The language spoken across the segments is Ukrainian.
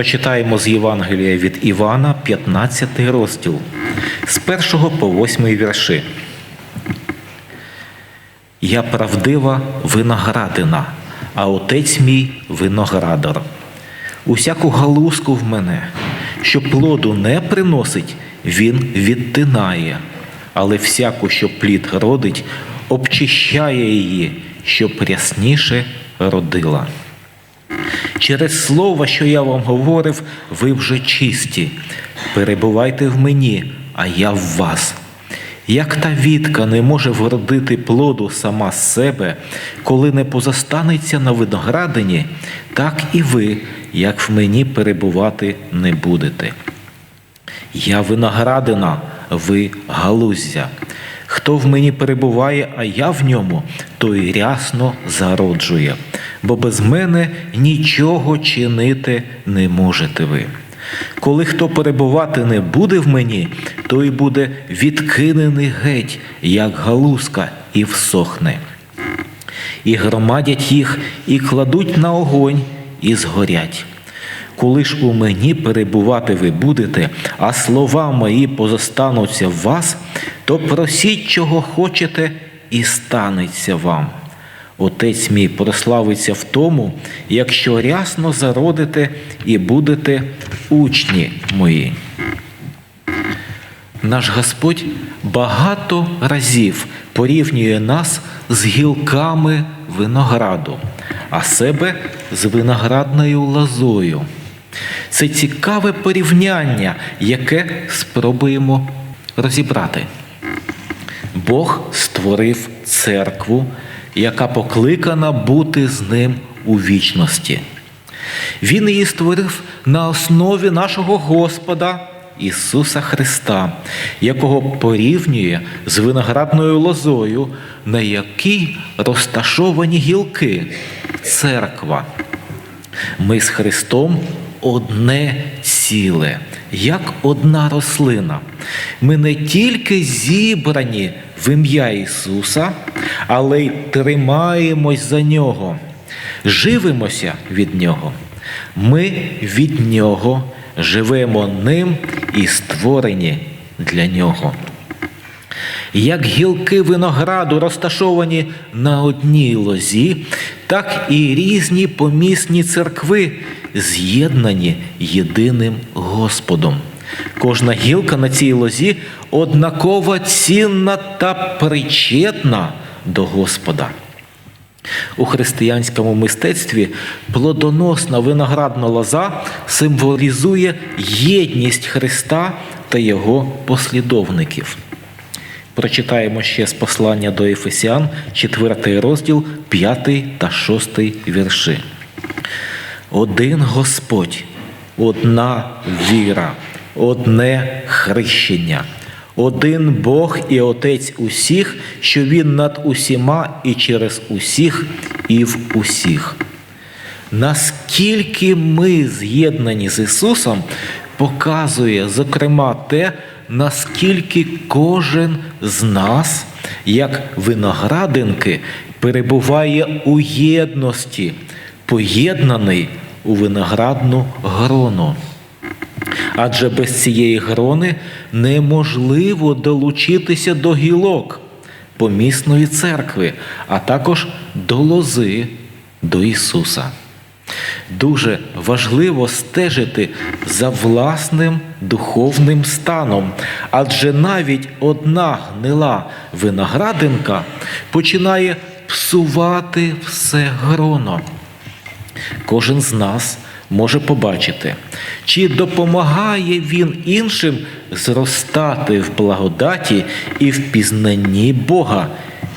Прочитаємо з Євангелія від Івана, 15 розділ, з 1 по 8 вірши. Я правдива виноградина, а отець мій виноградар. Усяку галузку в мене, що плоду не приносить, він відтинає, але всяку, що плід родить, обчищає її, щоб рясніше родила. Через слово, що я вам говорив, ви вже чисті. Перебувайте в мені, а я в вас. Як та вітка не може вродити плоду сама з себе, коли не позастанеться на виноградині, так і ви, як в мені перебувати не будете. Я виноградина, ви галуздя. Хто в мені перебуває, а я в ньому, той рясно зароджує, бо без мене нічого чинити не можете ви. Коли хто перебувати не буде в мені, той буде відкинений геть, як галузка, і всохне. І громадять їх, і кладуть на огонь, і згорять. Коли ж у мені перебувати ви будете, а слова мої позостануться в вас, то просіть, чого хочете, і станеться вам. Отець мій прославиться в тому, якщо рясно зародите і будете учні мої. Наш Господь багато разів порівнює нас з гілками винограду, а себе з виноградною лозою. Це цікаве порівняння, яке спробуємо розібрати. Бог створив церкву, яка покликана бути з ним у вічності. Він її створив на основі нашого Господа Ісуса Христа, якого порівнює з виноградною лозою, на якій розташовані гілки церква. Ми з Христом одне ціле, як одна рослина. Ми не тільки зібрані в ім'я Ісуса, але й тримаємось за Нього, живимося від Нього. Ми від Нього живемо ним і створені для Нього. Як гілки винограду розташовані на одній лозі, так і різні помісні церкви з'єднані єдиним Господом. Кожна гілка на цій лозі однаково цінна та причетна до Господа. У християнському мистецтві плодоносна виноградна лоза символізує єдність Христа та Його послідовників. Прочитаємо ще з послання до Ефесіан, 4 розділ, 5 та 6 вірши. Один Господь, одна віра, одне хрещення, один Бог і Отець усіх, що Він над усіма і через усіх, і в усіх. Наскільки ми з'єднані з Ісусом, показує, зокрема, те, наскільки кожен з нас, як виноградинки, перебуває у єдності, поєднаний у виноградну грону. Адже без цієї грони неможливо долучитися до гілок помісної церкви, а також до лози до Ісуса. Дуже важливо стежити за власним духовним станом, адже навіть одна гнила виноградинка починає псувати все гроно. Кожен з нас може побачити, чи допомагає він іншим зростати в благодаті і в пізнанні Бога,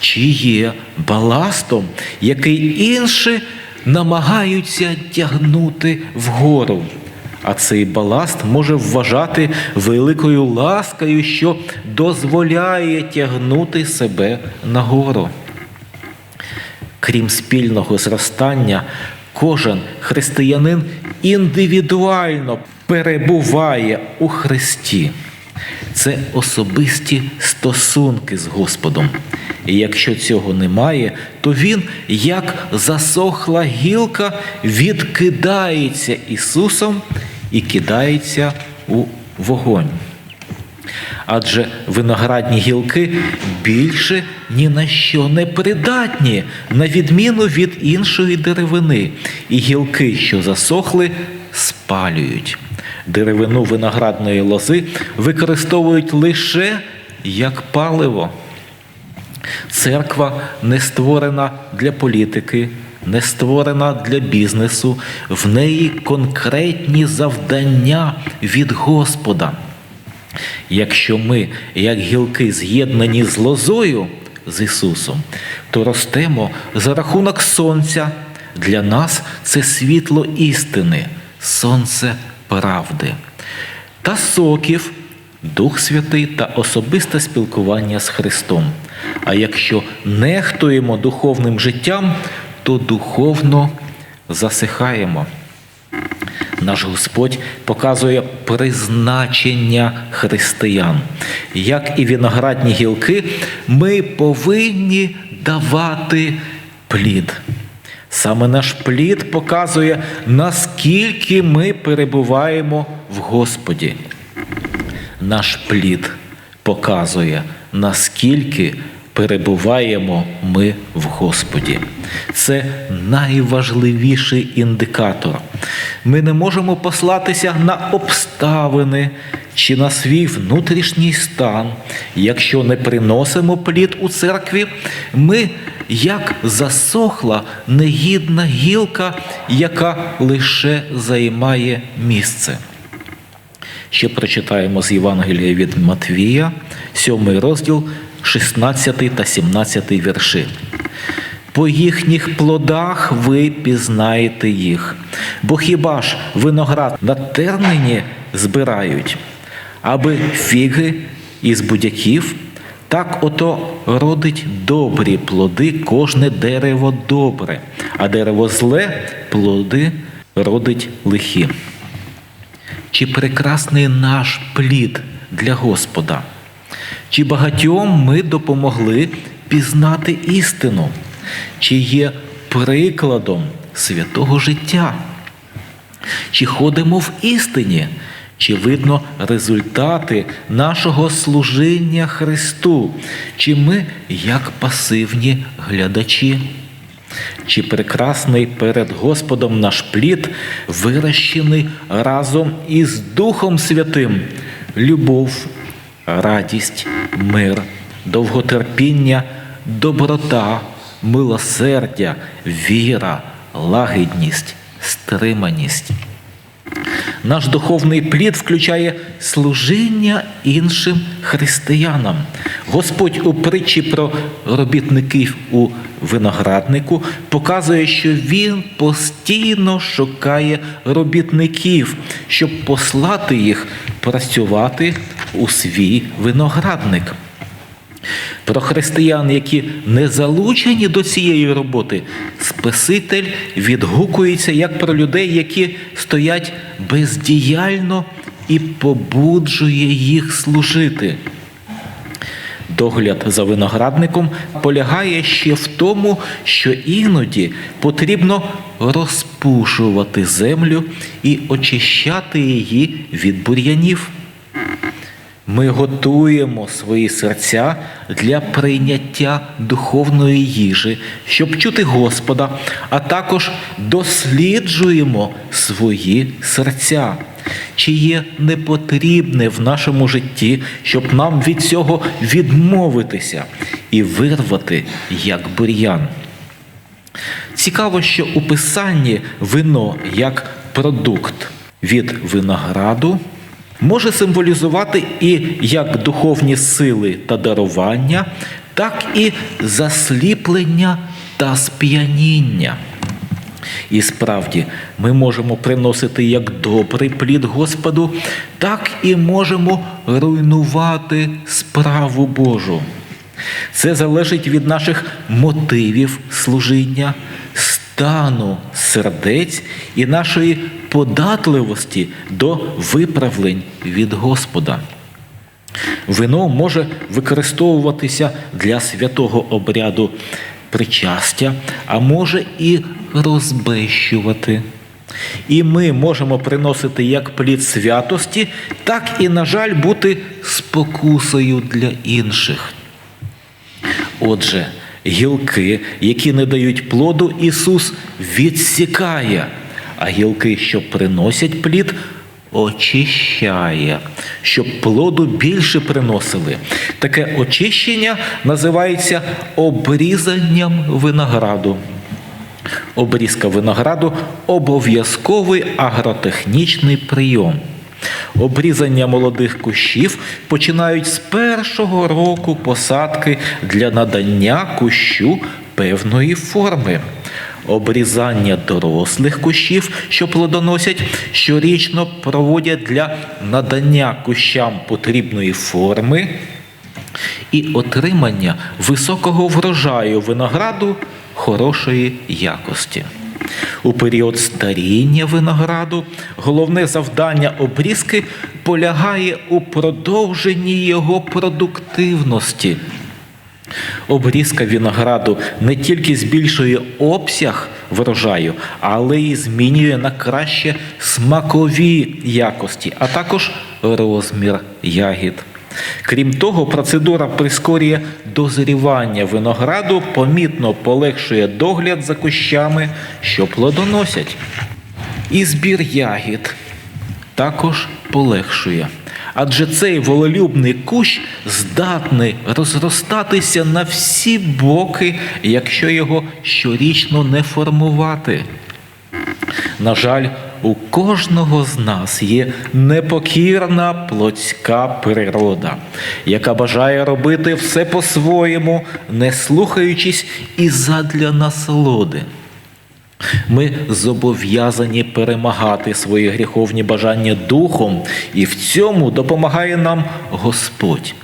чи є баластом, який інші намагаються тягнути вгору. А цей баласт може вважати великою ласкою, що дозволяє тягнути себе нагору. Крім спільного зростання, кожен християнин індивідуально перебуває у Христі. Це особисті стосунки з Господом. І якщо цього немає, то він, як засохла гілка, відкидається Ісусом і кидається у вогонь. Адже виноградні гілки більше ні на що не придатні, на відміну від іншої деревини, і гілки, що засохли, спалюють. Деревину виноградної лози використовують лише як паливо. Церква не створена для політики, не створена для бізнесу, в неї конкретні завдання від Господа. Якщо ми, як гілки, з'єднані з лозою з Ісусом, то ростемо за рахунок Сонця. Для нас це світло істини, сонце правди. Та соків, Дух Святий та особисте спілкування з Христом. А якщо нехтуємо духовним життям, то духовно засихаємо. Наш Господь показує призначення християн. Як і виноградні гілки, ми повинні давати плід. Саме наш плід показує, наскільки ми перебуваємо в Господі. Наш плід показує, наскільки перебуваємо ми в Господі. Це найважливіший індикатор. Ми не можемо послатися на обставини чи на свій внутрішній стан. Якщо не приносимо плід у церкві, ми як засохла негідна гілка, яка лише займає місце. Ще прочитаємо з Євангелія від Матвія, 7 розділ, 16 та 17 вірші. По їхніх плодах ви пізнаєте їх, бо хіба ж виноград на тернині збирають, аби фіги із будяків, так ото родить добрі плоди кожне дерево добре, а дерево зле плоди родить лихі. Чи прекрасний наш плід для Господа? Чи багатьом ми допомогли пізнати істину? Чи є прикладом святого життя? Чи ходимо в істині? Чи видно результати нашого служіння Христу? Чи ми як пасивні глядачі? Чи прекрасний перед Господом наш плід, вирощений разом із Духом Святим, любов, радість, мир, довготерпіння, доброта, милосердя, віра, лагідність, стриманість. Наш духовний плід включає служіння іншим християнам. Господь у притчі про робітників у винограднику показує, що Він постійно шукає робітників, щоб послати їх працювати у свій виноградник. Про християн, які не залучені до цієї роботи, Спаситель відгукується як про людей, які стоять бездіяльно і побуджує їх служити. Догляд за виноградником полягає ще в тому, що іноді потрібно розпушувати землю і очищати її від бур'янів. Ми готуємо свої серця для прийняття духовної їжі, щоб чути Господа, а також досліджуємо свої серця, чи є непотрібне в нашому житті, щоб нам від цього відмовитися і вирвати як бур'ян. Цікаво, що у Писанні вино як продукт від винограду може символізувати і як духовні сили та дарування, так і засліплення та сп'яніння. І справді ми можемо приносити як добрий плід Господу, так і можемо руйнувати справу Божу. Це залежить від наших мотивів служіння, стану сердець і нашої податливості до виправлень від Господа. Вино може використовуватися для святого обряду причастя, а може і розбещувати. І ми можемо приносити як плід святості, так і, на жаль, бути спокусою для інших. Отже, гілки, які не дають плоду, Ісус відсікає, а гілки, що приносять плід, очищає, щоб плоду більше приносили. Таке очищення називається обрізанням винограду. Обрізка винограду обов'язковий агротехнічний прийом. Обрізання молодих кущів починають з першого року посадки для надання кущу певної форми. Обрізання дорослих кущів, що плодоносять, щорічно проводять для надання кущам потрібної форми і отримання високого врожаю винограду хорошої якості. У період старіння винограду головне завдання обрізки полягає у продовженні його продуктивності. Обрізка винограду не тільки збільшує обсяг врожаю, але й змінює на краще смакові якості, а також розмір ягід. Крім того, процедура прискорює дозрівання винограду, помітно полегшує догляд за кущами, що плодоносять. І збір ягід також полегшує. Адже цей волелюбний кущ здатний розростатися на всі боки, якщо його щорічно не формувати. На жаль, у кожного з нас є непокірна плотська природа, яка бажає робити все по-своєму, не слухаючись і задля насолоди. Ми зобов'язані перемагати свої гріховні бажання духом, і в цьому допомагає нам Господь.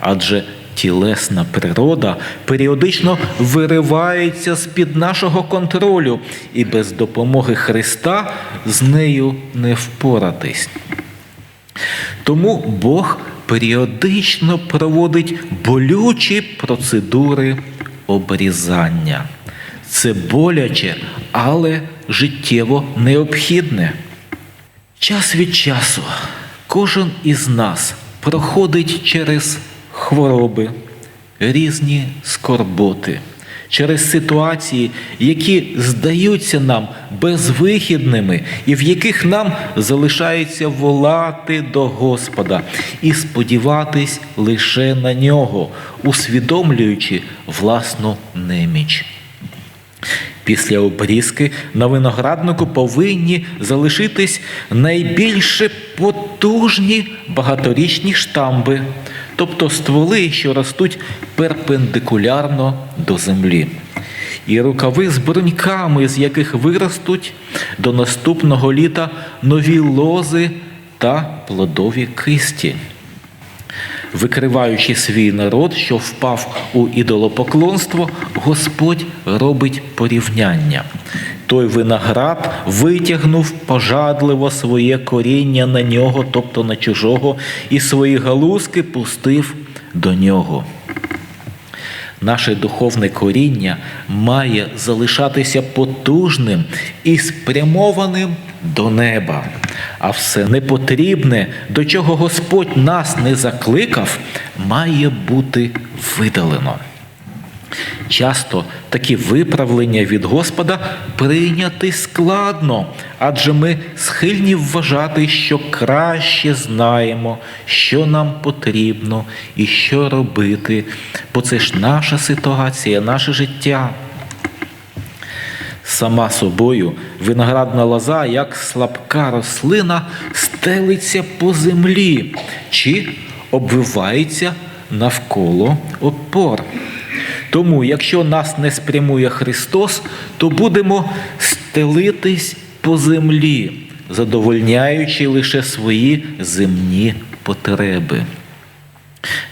Адже тілесна природа періодично виривається з-під нашого контролю, і без допомоги Христа з нею не впоратись. Тому Бог періодично проводить болючі процедури обрізання. Це боляче, але життєво необхідне. Час від часу кожен із нас проходить через хвороби, різні скорботи, через ситуації, які здаються нам безвихідними, і в яких нам залишається волати до Господа і сподіватись лише на нього, усвідомлюючи власну неміч. Після обрізки на винограднику повинні залишитись найбільше потужні багаторічні штамби, тобто стволи, що ростуть перпендикулярно до землі. І рукави з бруньками, з яких виростуть до наступного літа нові лози та плодові кисті викриваючи свій народ, що впав у ідолопоклонство, Господь робить порівняння. Той виноград витягнув пожадливо своє коріння на нього, тобто на чужого, і свої галузки пустив до нього. Наше духовне коріння має залишатися потужним і спрямованим до неба. А все непотрібне, до чого Господь нас не закликав, має бути видалено. Часто такі виправлення від Господа прийняти складно, адже ми схильні вважати, що краще знаємо, що нам потрібно і що робити, бо це ж наша ситуація, наше життя. Сама собою виноградна лоза, як слабка рослина, стелиться по землі чи обвивається навколо опор. Тому, якщо нас не спрямує Христос, то будемо стелитись по землі, задовольняючи лише свої земні потреби.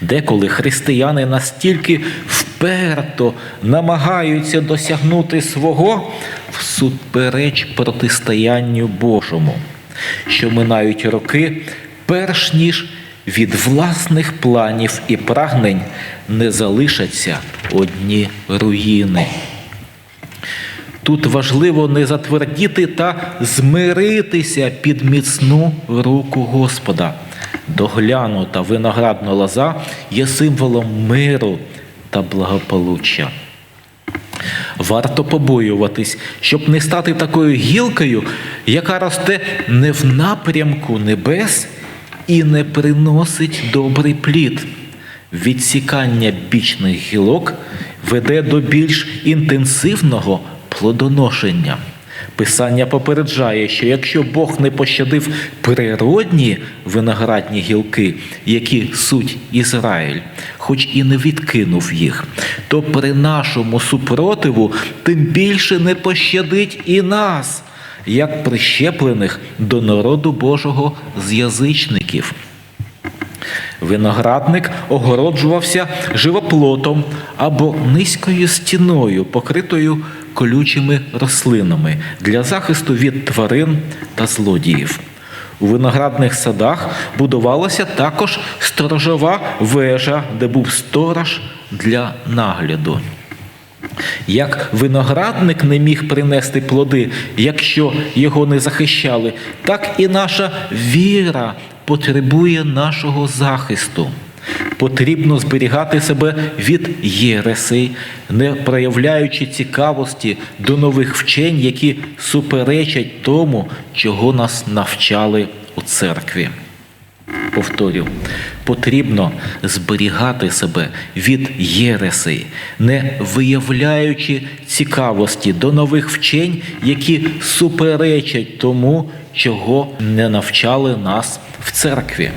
Деколи християни настільки вперто намагаються досягнути свого всупереч протистоянню Божому, що минають роки, перш ніж від власних планів і прагнень не залишаться одні руїни. Тут важливо не затвердіти та змиритися під міцну руку Господа. Доглянута виноградна лоза є символом миру та благополуччя. Варто побоюватись, щоб не стати такою гілкою, яка росте не в напрямку небес і не приносить добрий плід. Відсікання бічних гілок веде до більш інтенсивного плодоношення. Писання попереджає, що якщо Бог не пощадив природні виноградні гілки, які суть Ізраїль, хоч і не відкинув їх, то при нашому супротиву тим більше не пощадить і нас, як прищеплених до народу Божого з язичників. Виноградник огороджувався живоплотом або низькою стіною, покритою колючими рослинами для захисту від тварин та злодіїв. У виноградних садах будувалася також сторожова вежа, де був сторож для нагляду. Як виноградник не міг принести плоди, якщо його не захищали, так і наша віра потребує нашого захисту. Потрібно зберігати себе від єресей, не проявляючи цікавості до нових вчень, які суперечать тому, чого нас навчали у церкві. Повторю, потрібно зберігати себе від єресей, не виявляючи цікавості до нових вчень, які суперечать тому, чого не навчали нас в церкві.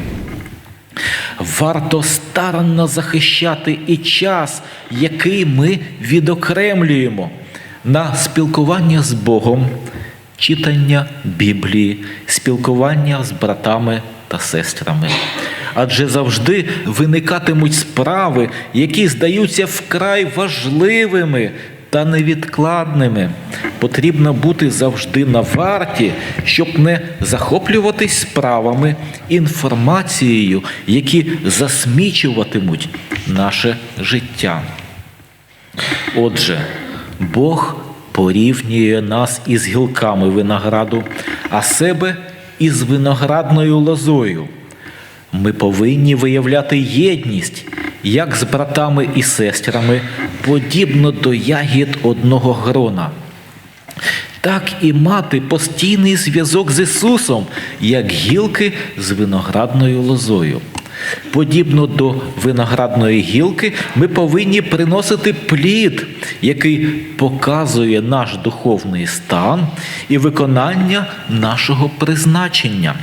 Варто старанно захищати і час, який ми відокремлюємо на спілкування з Богом, читання Біблії, спілкування з братами та сестрами. Адже завжди виникатимуть справи, які здаються вкрай важливими та невідкладними. Потрібно бути завжди на варті, щоб не захоплюватись справами, інформацією, які засмічуватимуть наше життя. Отже, Бог порівнює нас із гілками винограду, а себе із виноградною лозою. Ми повинні виявляти єдність як з братами і сестрами, подібно до ягід одного грона, так і мати постійний зв'язок з Ісусом, як гілки з виноградною лозою. Подібно до виноградної гілки, ми повинні приносити плід, який показує наш духовний стан і виконання нашого призначення.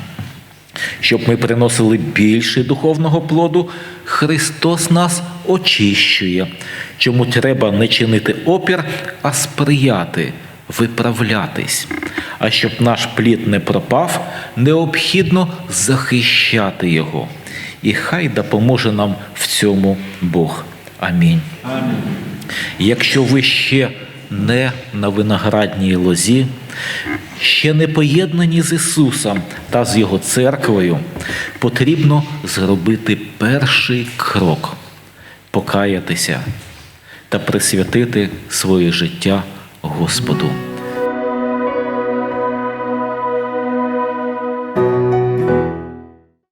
Щоб ми приносили більше духовного плоду, Христос нас очищує, чому треба не чинити опір, а сприяти, виправлятись. А щоб наш плід не пропав, необхідно захищати його. І хай допоможе нам в цьому Бог. Амінь. Амінь. Якщо ви ще не на виноградній лозі, ще не поєднані з Ісусом та з Його церквою, потрібно зробити перший крок, покаятися та присвятити своє життя Господу.